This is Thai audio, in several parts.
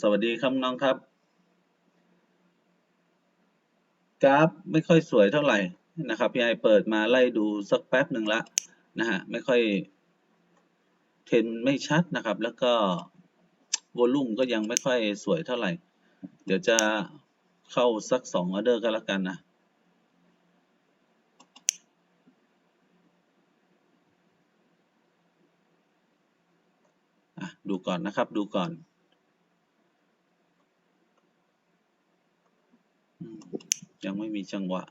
สวัสดีครับน้องครับ กราฟไม่ค่อยสวยเท่าไหร่นะครับพี่ไอเปิดมาไล่ดูสักแป๊บหนึ่งละนะฮะไม่ค่อยเทรนไม่ชัดนะครับ แล้วก็วอลุ่มก็ยังไม่ค่อยสวยเท่าไหร่ เดี๋ยวจะเข้าสักสองออเดอร์ก็แล้วกันนะดูก่อนนะครับดูก่อนอืม ยังไม่มีจังหวะ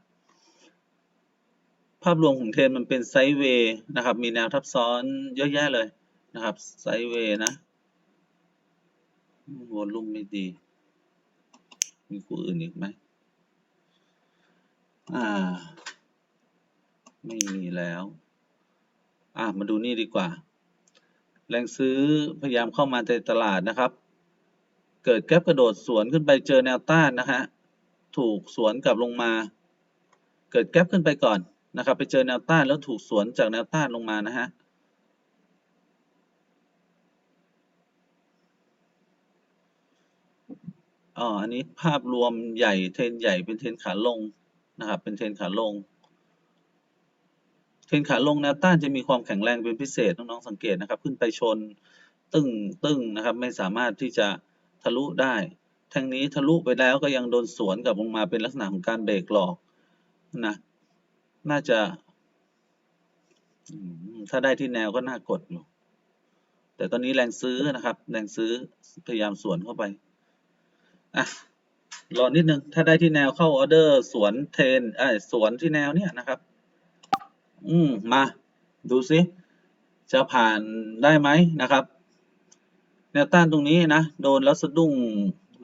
ภาพรวมของเทรนมันเป็นไซด์เวย์นะครับ มีแนวทับซ้อนเยอะแยะเลยนะครับ ไซด์เวย์นะวอลุ่มไม่ดี มีคู่อื่นอีกไหมอ่า ไม่มีแล้ว อะมาดูนี่ดีกว่า แรงซื้อพยายามเข้ามาในตลาดนะครับ เกิดแก๊ปกระโดดสวนขึ้นไปเจอแนวต้านนะฮะ ถูกสวนกลับลงมา เกิดแก๊ปขึ้นไปก่อนนะครับ ไปเจอแนวต้านแล้วถูกสวนจากแนวต้านลงมานะฮะอ๋ออันนี้ภาพรวมใหญ่เทรนใหญ่เป็นเทรนขาลงนะครับ เป็นเทรนขาลง เทรนขาลงแนวต้านจะมีความแข็งแรงเป็นพิเศษน้องๆสังเกตนะครับ ขึ้นไปชนตึ้งตึ้งนะครับ ไม่สามารถที่จะทะลุได้ แทงนี้ทะลุไปแล้วก็ยังโดนสวนกลับลงมาเป็นลักษณะของการเบรกหลอกนะ น่าจะ ถ้าได้ที่แนวก็น่ากดอยู่ แต่ตอนนี้แรงซื้อนะครับ แรงซื้อพยายามสวนเข้าไป อะ รอนิดนึง ถ้าได้ที่แนวเข้าออเดอร์ สวนเทรนเอ้สวนที่แนวเนี้ยนะครับ อืม มา ดูซิ จะผ่านได้ไหมนะครับ แนวต้านตรงนี้นะ โดนแล้วสะดุ้ง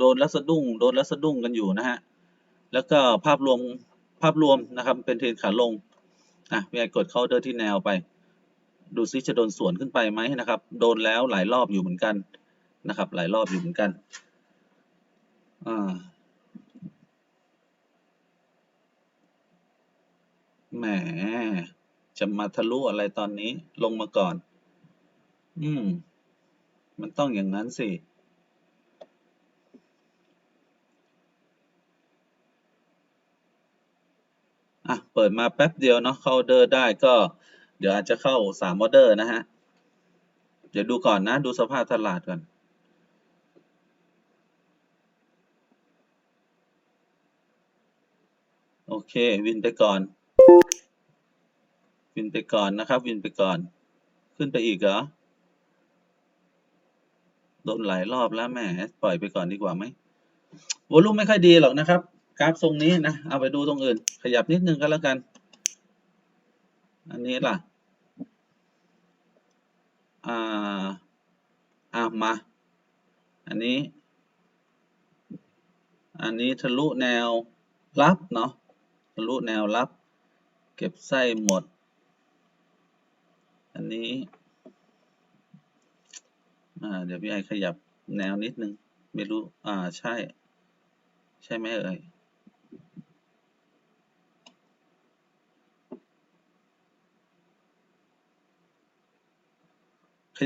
ดนแล้วสะดุ้งโดนแล้วสะดุ้งกันอยู่นะฮะแล้วก็ภาพรวมภาพรวมนะครับเป็นเทรนขาลงอะพี่ไอกดเข้าเดอร์ที่แนวไป ดูซิจะโดนสวนขึ้นไปไหมนะครับ โดนแล้วหลายรอบอยู่เหมือนกันนะครับ หลายรอบอยู่เหมือนกันอ่าแหมจะมาทะลุอะไรตอนนี้ลงมาก่อน อืม มันต้องอย่างนั้นสิ อะเปิดมาแป๊บเดียวเนาะเข้าเดอร์ได้ก็ เดี๋ยวอาจจะเข้าสามออเดอร์นะฮะ เดี๋ยวดูก่อนนะ ดูสภาพตลาดก่อนโอเค วินไปก่อน วินไปก่อนนะครับ วินไปก่อน ขึ้นไปอีกเหรอโดนหลายรอบแล้วแหมปล่อยไปก่อนดีกว่าไหมวอลุ่มไม่ค่อยดีหรอกนะครับ กราฟทรงนี้นะ เอาไปดูตรงอื่น ขยับนิดนึงก็แล้วกัน อันนี้ล่ะ อ่า อ่ามา อันนี้ อันนี้ทะลุแนวรับเนาะ ทะลุแนวรับ เก็บไส้หมด อันนี้ อ่า เดี๋ยวพี่ไอขยับแนวนิดนึง ไม่รู้ อ่า ใช่ ใช่ไหมเอ่ย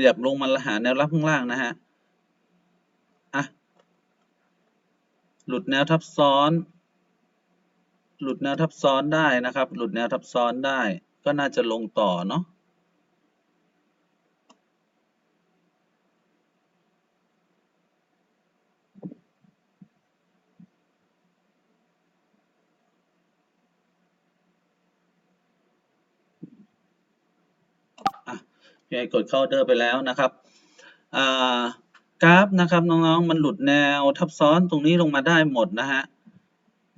ยับลงมาหาแนวรับข้างล่างนะฮะ อะ หลุดแนวทับซ้อน หลุดแนวทับซ้อนได้นะครับ หลุดแนวทับซ้อนได้ ก็น่าจะลงต่อเนาะอะ พี่ไอกดเข้าเดอร์ไปแล้วนะครับกราฟนะครับน้องๆมันหลุดแนวทับซ้อนตรงนี้ลงมาได้หมดนะฮะ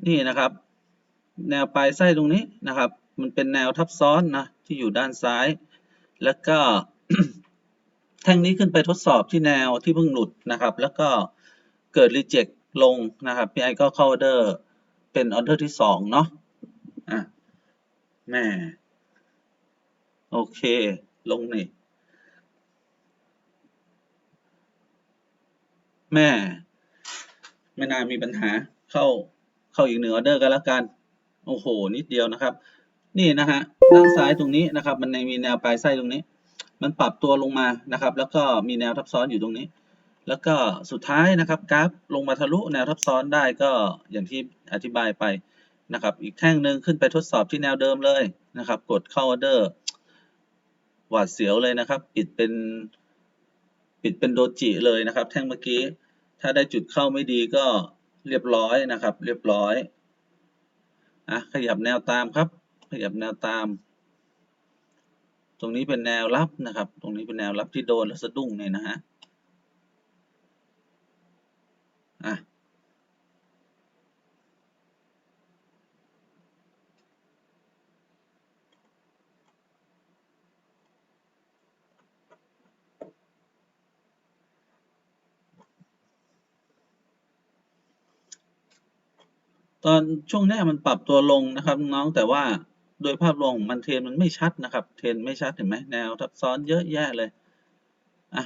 นี่นะครับ แนวปลายไส้ตรงนี้นะครับ มันเป็นแนวทับซ้อนนะที่อยู่ด้านซ้าย แล้วก็แท่งนี้ขึ้นไปทดสอบที่แนวที่เพิ่งหลุดนะครับ แล้วก็เกิดรีเจ็คลงนะครับพี่ไอก็เข้าออเดอร์เป็นออเดอร์ที่สองเนาะอะแม่โอเค ลงนี่ แม่ไม่น่ามีปัญหาเข้าเข้าอีกหนึ่งออเดอร์กันแล้วกัน โอ้โห นิดเดียวนะครับ นี่นะฮะด้านซ้ายตรงนี้นะครับ มันมีแนวปลายไส้ตรงนี้ มันปรับตัวลงมานะครับ แล้วก็มีแนวทับซ้อนอยู่ตรงนี้ แล้วก็สุดท้ายนะครับกราฟลงมาทะลุแนวทับซ้อนได้ก็อย่างที่อธิบายไปนะครับ อีกแท่งหนึ่งขึ้นไปทดสอบที่แนวเดิมเลยนะครับ กดเข้าออเดอร์หวาดเสียวเลยนะครับ ปิดเป็น ปิดเป็นโดจิเลยนะครับ แท่งเมื่อกี้ ถ้าได้จุดเข้าไม่ดีก็เรียบร้อยนะครับ เรียบร้อยอะขยับแนวตามครับ ขยับแนวตาม ตรงนี้เป็นแนวรับนะครับ ตรงนี้เป็นแนวรับที่โดนแล้วสะดุ้งเนี่ยนะฮะ ตอนช่วงเนี้มันปรับตัวลงนะครับน้องแต่ว่าโดยภาพรวมของมันเทรนมันไม่ชัดนะครับ เทรนไม่ชัดเห็นไหมแนวทับซ้อนเยอะแยะเลยอะ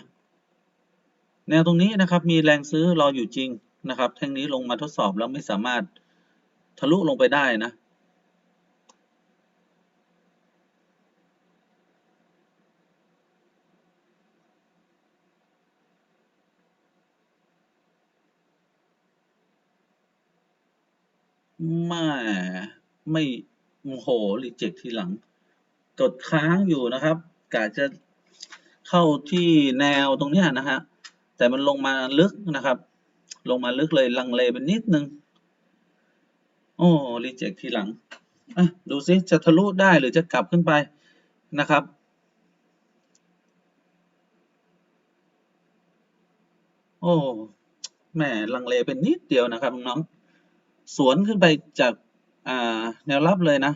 แนวตรงนี้นะครับมีแรงซื้อรออยู่จริงนะครับ แท่งนี้ลงมาทดสอบแล้วไม่สามารถทะลุลงไปได้นะ ไม่ไม่โอ้โหรีเจ็คทีหลัง กดค้างอยู่นะครับกะจะเข้าที่แนวตรงเนี้ยนะฮะแต่มันลงมาลึกนะครับ ลงมาลึกเลยลังเลไปนิดนึง โอ้รีเจ็คทีหลังอะดูซิจะทะลุได้หรือจะกลับขึ้นไปนะครับโอ้แหมลังเลเป็นนิดเดียวนะครับน้อง สวนขึ้นไปจากแนวรับเลยนะ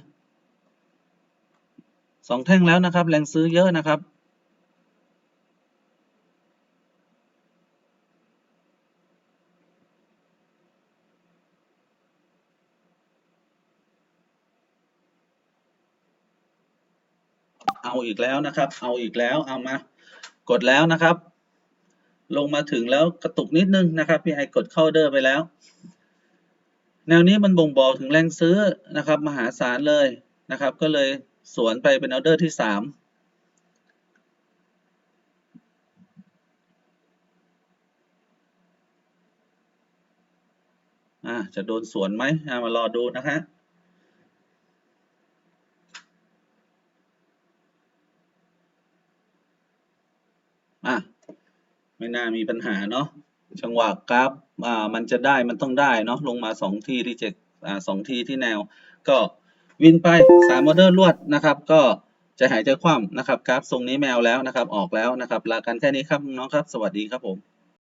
สองแท่งแล้วนะครับ แรงซื้อเยอะนะครับ เอาอีกแล้วนะครับ เอาอีกแล้วเอามากดแล้วนะครับ ลงมาถึงแล้วกระตุกนิดนึงนะครับพี่ไอกดเข้าเดอร์ไปแล้ว แนวนี้มันบ่งบอกถึงแรงซื้อนะครับมหาศาลเลยนะครับ ก็เลยสวนไปเป็นออเดอร์ที่สามอ่าจะโดนสวนไหมมารอดูนะฮะอะไม่น่ามีปัญหาเนาะ จังหวะกราฟอ่ามันจะได้มันต้องได้เนาะลงมาสองทีที่เจ็ดอ่าสองทีที่แนว ก็วินไปสามออเดอร์รวดนะครับ ก็จะหายใจคว่ำนะครับกราฟทรงนี้แมวแล้วนะครับ ออกแล้วนะครับลากันแค่นี้ครับน้องครับ สวัสดีครับผม